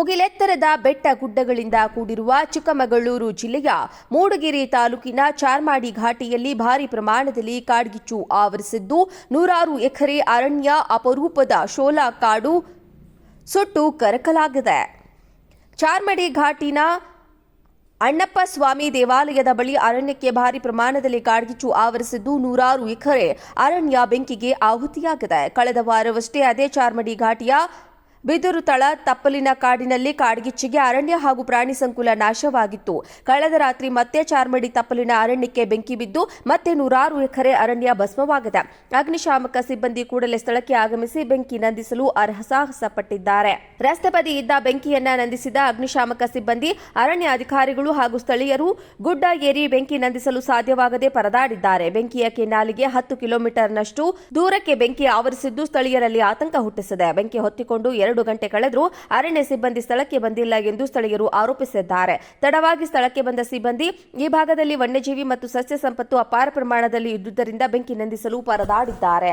ಮುಗಿಲೆತ್ತರದ ಬೆಟ್ಟ ಗುಡ್ಡಗಳಿಂದ ಕೂಡಿರುವ ಚಿಕ್ಕಮಗಳೂರು ಜಿಲ್ಲೆಯ ಮೂಡಗೆರೆ ತಾಲೂಕಿನ ಚಾರ್ಮಾಡಿ ಘಾಟಿಯಲ್ಲಿ ಭಾರಿ ಪ್ರಮಾಣದಲ್ಲಿ ಕಾಡ್ಗಿಚ್ಚು ಆವರಿಸಿದ್ದು ನೂರಾರು ಎಕರೆ ಅರಣ್ಯ ಅಪರೂಪದ ಶೋಲಾ ಕಾಡು ಸುಟ್ಟು ಕರಕಲಾಗಿದೆ. ಚಾರ್ಮಡಿ ಘಾಟಿನ ಅಣ್ಣಪ್ಪ ಸ್ವಾಮಿ ದೇವಾಲಯದ ಬಳಿ ಅರಣ್ಯಕ್ಕೆ ಭಾರಿ ಪ್ರಮಾಣದಲ್ಲಿ ಕಾಡ್ಗಿಚ್ಚು ಆವರಿಸಿದ್ದು ನೂರಾರು ಎಕರೆ ಅರಣ್ಯ ಬೆಂಕಿಗೆ ಆಹುತಿಯಾಗಿದೆ. ಕಳೆದ ವಾರವಷ್ಟೇ ಅದೇ ಚಾರ್ಮಡಿ ಘಾಟಿಯ ಬಿದಿರುತಳ ತಪ್ಪಲಿನ ಕಾಡಿನಲ್ಲಿ ಕಾಡ್ಗಿಚ್ಚಿಗೆ ಅರಣ್ಯ ಹಾಗೂ ಪ್ರಾಣಿ ಸಂಕುಲ ನಾಶವಾಗಿತ್ತು. ಕಳೆದ ರಾತ್ರಿ ಮತ್ತೆ ಚಾರ್ಮಡಿ ತಪ್ಪಲಿನ ಅರಣ್ಯಕ್ಕೆ ಬೆಂಕಿ ಬಿದ್ದು ಮತ್ತೆ ನೂರಾರು ಎಕರೆ ಅರಣ್ಯ ಭಸ್ಮವಾಗದ. ಅಗ್ನಿಶಾಮಕ ಸಿಬ್ಬಂದಿ ಕೂಡಲೇ ಸ್ಥಳಕ್ಕೆ ಆಗಮಿಸಿ ಬೆಂಕಿ ನಂದಿಸಲು ಅರ್ಹಸಾಹಸ ಪಟ್ಟಿದ್ದಾರೆ. ರಸ್ತೆ ಬದಿ ಇದ್ದ ಬೆಂಕಿಯನ್ನ ನಂದಿಸಿದ ಅಗ್ನಿಶಾಮಕ ಸಿಬ್ಬಂದಿ, ಅರಣ್ಯ ಅಧಿಕಾರಿಗಳು ಹಾಗೂ ಸ್ಥಳೀಯರು ಗುಡ್ಡ ಏರಿ ಬೆಂಕಿ ನಂದಿಸಲು ಸಾಧ್ಯವಾಗದೆ ಪರದಾಡಿದ್ದಾರೆ. ಬೆಂಕಿಯ ಕೆನ್ನಾಲಿಗೆ ಹತ್ತು ಕಿಲೋಮೀಟರ್ನಷ್ಟು ದೂರಕ್ಕೆ ಬೆಂಕಿ ಆವರಿಸಿದ್ದು ಸ್ಥಳೀಯರಲ್ಲಿ ಆತಂಕ ಹುಟ್ಟಿಸಿದೆ. ಬೆಂಕಿ ಹೊತ್ತಿಕೊಂಡು ಎರಡು ಗಂಟೆ ಕಳೆದರೂ ಅರಣ್ಯ ಸಿಬ್ಬಂದಿ ಸ್ಥಳಕ್ಕೆ ಬಂದಿಲ್ಲ ಎಂದು ಸ್ಥಳೀಯರು ಆರೋಪಿಸಿದ್ದಾರೆ. ತಡವಾಗಿ ಸ್ಥಳಕ್ಕೆ ಬಂದ ಸಿಬ್ಬಂದಿ ಈ ಭಾಗದಲ್ಲಿ ವನ್ಯಜೀವಿ ಮತ್ತು ಸಸ್ಯ ಸಂಪತ್ತು ಅಪಾರ ಪ್ರಮಾಣದಲ್ಲಿ ಇದ್ದುದರಿಂದ ಬೆಂಕಿ ನಂದಿಸಲು ಪರದಾಡಿದ್ದಾರೆ.